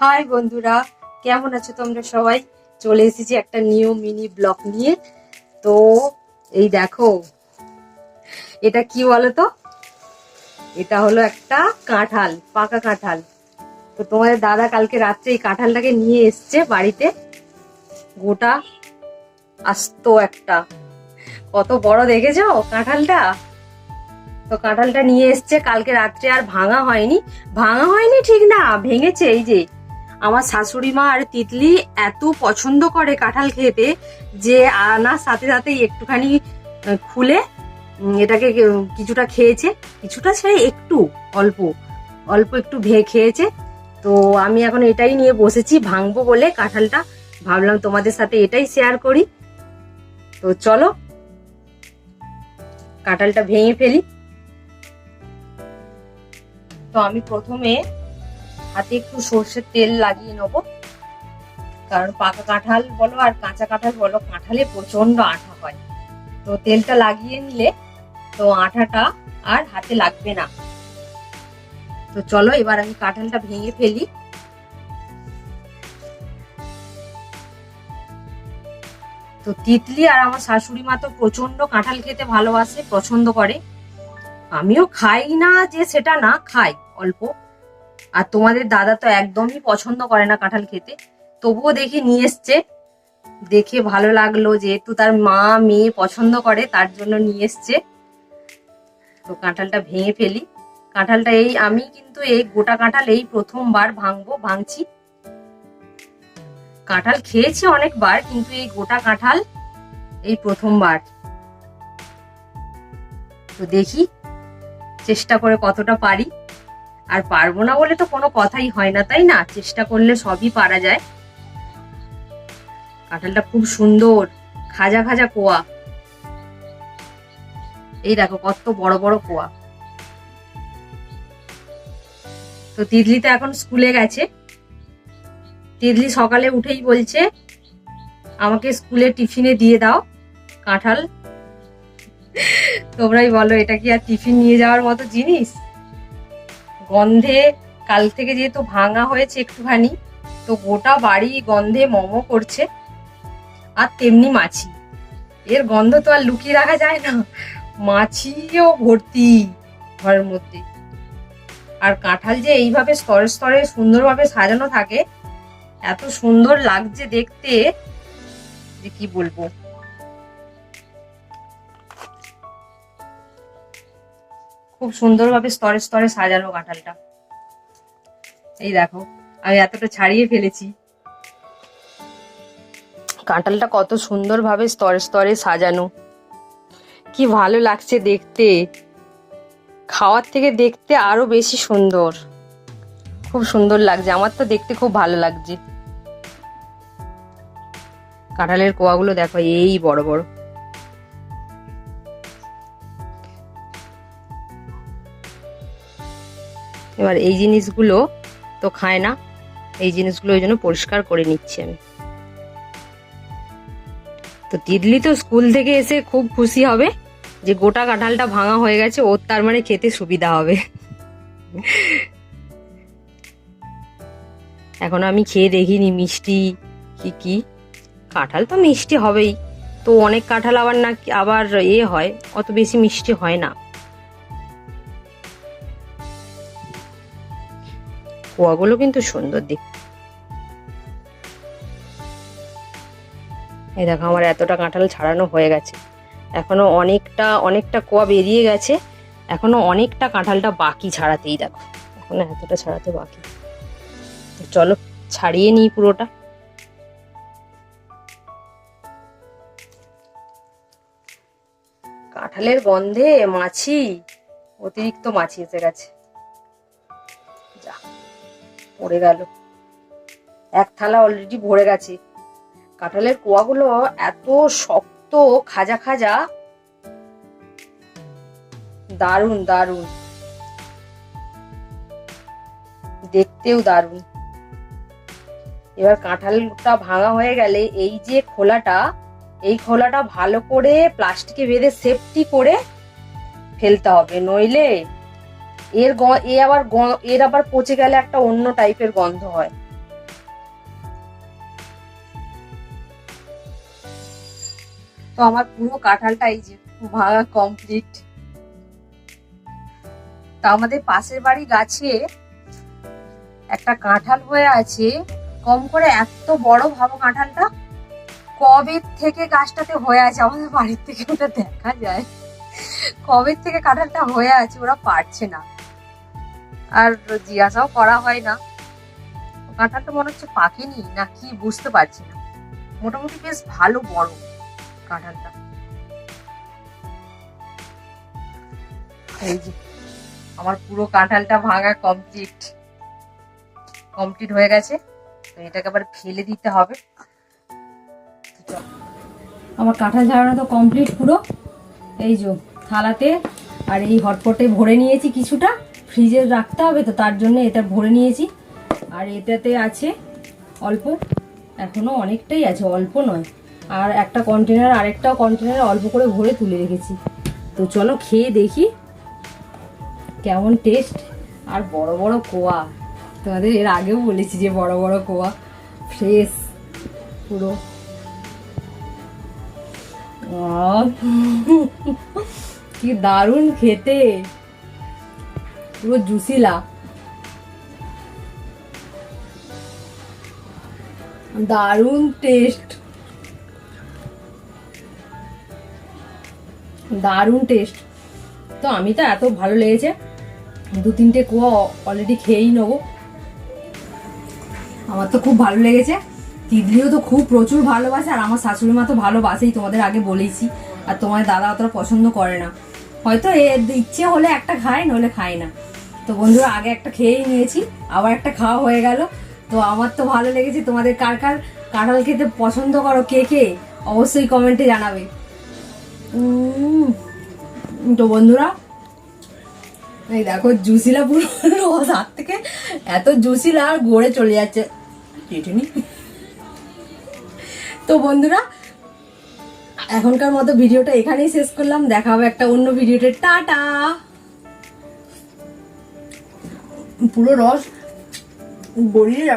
High বন্ধুরা, কেমন আছো তোমরা সবাই? চলে এসেছি একটা নিউ মিনি ব্লগ নিয়ে। তো এই দেখো, এটা কি বলো তো এটা হলো একটা কাঁঠাল, পাকা কাঁঠাল। তো তোমাদের দাদা কালকে রাত্রে এই কাঁঠালটাকে নিয়ে এসছে বাড়িতে। গোটা আস্ত একটা। কত বড় দেখেছ কাঁঠালটা? তো কাঁঠালটা নিয়ে এসছে, কালকে রাত্রে আর ভাঙা হয়নি। ভাঙা হয়নি ঠিক না, ভেঙেছে এই যে। আমার শাশুড়ি মা আর তিতলি এত পছন্দ করে কাঁঠাল খেতে যে আনার সাথে সাথে একটুখানি খুলে এটাকে কিছুটা খেয়েছে। কিছুটা ছেড়ে একটু, অল্প অল্প একটু ভে, খেয়েছে। তো আমি এখন এটাই নিয়ে বসেছি, ভাঙবো বলে কাঁঠালটা। ভাবলাম তোমাদের সাথে এটাই শেয়ার করি। তো চলো, কাঁঠালটা ভেঙে ফেলি। তো আমি প্রথমে হাতে একটু সর্ষের তেল লাগিয়ে নেব। কারণ পাকা কাঁঠাল বলো আর কাঁচা কাঁঠাল বলো, কাঁঠালে প্রচণ্ড আঠা হয়। তো তেলটা লাগিয়ে নিলে তো আঠাটা আর হাতে লাগবে না। তো চলো এবার আমি কাঁঠালটা ভেঙে ফেলি। তো তিতলি আর আমার শাশুড়ি মা তো প্রচণ্ড কাঁঠাল খেতে ভালোবাসে, পছন্দ করে। আমিও খাই না যে সেটা না, খাই অল্প। আর তোমাদের দাদা তো একদমই পছন্দ করে না কাঁঠাল খেতে। তবুও দেখি নিয়ে এসছে। দেখে ভালো লাগল যেহেতু তার মা, মেয়ে পছন্দ করে, তার জন্য নিয়ে এসছে। তো কাঁঠালটা ভেঙে ফেলি। কাঁঠালটা এই, আমি কিন্তু এই গোটা কাঁঠাল এই প্রথমবার ভাঙবো, ভাঙছি। কাঁঠাল খেয়েছি অনেকবার, কিন্তু এই গোটা কাঁঠাল এই প্রথমবার। তো দেখি, চেষ্টা করে কতটা পারি। আর পারব না বলে তো কোনো কথাই হয় না, তাই না? চেষ্টা করলে সবই পারা যায়। কাঁঠালটা খুব সুন্দর খাজা খাজা কোয়া। এই দেখো কত বড় বড় কোয়া। তো তিতলি তো এখন স্কুলে গেছে। তিতলি সকালে উঠেই বলছে, আমাকে স্কুলে টিফিনে দিয়ে দাও কাঁঠাল। তোমরাই বলো, এটা কি আর টিফিন নিয়ে যাওয়ার মতো জিনিস? গন্ধে কাল থেকে যেহেতু ভাঙা হয়েছে একটুখানি, তো গোটা বাড়ি গন্ধে মোমো করছে, আর তেমনি মাছি। এর গন্ধ তো আর লুকিয়ে রাখা যায় না। মাছিও ভর্তি ঘরের মধ্যে। আর কাঁঠাল যে এইভাবে স্তরে স্তরে সুন্দরভাবে সাজানো থাকে, এত সুন্দর লাগছে দেখতে, যে কি বলব? খুব সুন্দরভাবে স্তরে স্তরে সাজানো কাঁঠালটা। এই দেখো, আমি এতটা ছাড়িয়ে ফেলেছি। কাঁঠালটা কত সুন্দরভাবে স্তরে স্তরে সাজানো। কি ভালো লাগছে দেখতে। খাওয়ার থেকে দেখতে আরও বেশি সুন্দর। খুব সুন্দর লাগছে, আমার তো দেখতে খুব ভালো লাগছে। কাঁঠালের কোয়াগুলো দেখো, এই বড় বড়। এবার এই জিনিসগুলো তো খায় না। এই জিনিসগুলো ওই জন্য পরিষ্কার করে নিচ্ছি আমি। তো তিতলি তো স্কুল থেকে এসে খুব খুশি হবে যে গোটা কাঁঠালটা ভাঙা হয়ে গেছে, ওর তার মানে খেতে সুবিধা হবে। এখন আমি খেয়ে দেখিনি মিষ্টি কি কি। কাঁঠাল তো মিষ্টি হবেই। তো অনেক কাঁঠাল আবার না আবার এ হয়, অত বেশি মিষ্টি হয় না। কোয়াগুলো কিন্তু সুন্দর দিক এই দেখো, আমার এতটা কাঁঠাল ছাড়ানো হয়ে গেছে। এখনও অনেকটা অনেকটা কোয়া বেরিয়ে গেছে। এখনও অনেকটা কাঁঠালটা বাকি ছাড়াতেই দেখো, এখনও এতটা ছাড়াতে বাকি। চলো, ছাড়িয়ে নিই পুরোটা। কাঁঠালের গন্ধে মাছি, অতিরিক্ত মাছি এসে গেছে। যা। পড়ে গেল। এক থালা অলরেডি ভরে গেছে। কাঁঠালের কোয়াগুলো এত শক্ত, খাজা খাজা। দারুণ দারুণ দেখতেও দারুণ এবার কাঁঠালটা ভাঙা হয়ে গেলে এই যে খোলাটা, এই খোলাটা ভালো করে প্লাস্টিকে বেঁধে সেফটি করে ফেলতে হবে। নইলে এর এ আবার এর আবার পচে গেলে একটা অন্য টাইপের গন্ধ হয়। তো আমার পুরো কাঁঠালটা এই যে ভাঙা কমপ্লিট তা আমাদের পাশের বাড়ি গাছে একটা কাঁঠাল হয়ে আছে। কম করে এত বড় ভাবো কাঁঠালটা, কবে থেকে গাছটাতে হয়ে আছে আমাদের বাড়ির থেকে ওটা দেখা যায়। কবে থেকে কাঁঠালটা হয়ে আছে ওরা পারছে না। আর জিজ্ঞাসাও করা হয় না। কাঁঠালটা মনে হচ্ছে পাকেনি, না কি বুঝতে পারছি না। মোটামুটি বেশ ভালো বড় কাঁঠালটা। এই যে, আমার পুরো কাঁঠালটা ভাঙা কমপ্লিট কমপ্লিট হয়ে গেছে। তো এটাকে আবার ফেলে দিতে হবে। আমার কাঁঠাল ঝাড়ানো তো কমপ্লিট পুরো। এই যে থালাতে, আর এই হটপটে ভরে নিয়েছি কিছুটা। ফ্রিজে রাখতে হবে তো, তার জন্য এটা ভরে নিয়েছি। আর এটাতে আছে অল্প, এখনও অনেকটাই আছে, অল্প নয়। আর একটা কন্টেনার আরেকটাও কন্টেনার অল্প করে ভরে তুলে রেখেছি। তো চলো খেয়ে দেখি কেমন টেস্ট আর বড় বড় কোয়া, তোমাদের এর আগেও বলেছি যে বড় বড় কোয়া ফ্রেশ পুরো। কি দারুণ খেতে। পুরো জুসিলা দারুণ টেস্ট দারুণ টেস্ট তো আমি তো এত ভালো লেগেছে, দু তিনটে কুয়া অলরেডি খেয়েই নেব। আমার তো খুব ভালো লেগেছে। তিতলিও তো খুব প্রচুর ভালোবাসে, আর আমার শাশুড়ি মা তো ভালোবাসেই, তোমাদের আগে বলেইছি। আর তোমার দাদা অতটা পছন্দ করে না। হয়তো এ ইচ্ছে হলে একটা খায় নইলে খায় না। তো বন্ধুরা আগে একটা খেয়েই নিয়েছি আবার একটা খাওয়া হয়ে গেল। তো আমার তো ভালো লেগেছে। তোমাদের কার কার কাঁঠাল খেতে পছন্দ করো কে কে অবশ্যই কমেন্টে জানাবে। তো বন্ধুরা এই দেখো জুসিলা পুরো রস হাত থেকে। এত জুসিলা আর গড়ে চলে যাচ্ছে। তো বন্ধুরা এখনকার মতো ভিডিওটা এখানেই শেষ করলাম দেখা হবে একটা অন্য ভিডিওতে টাটা পুরো রস গড়িয়ে।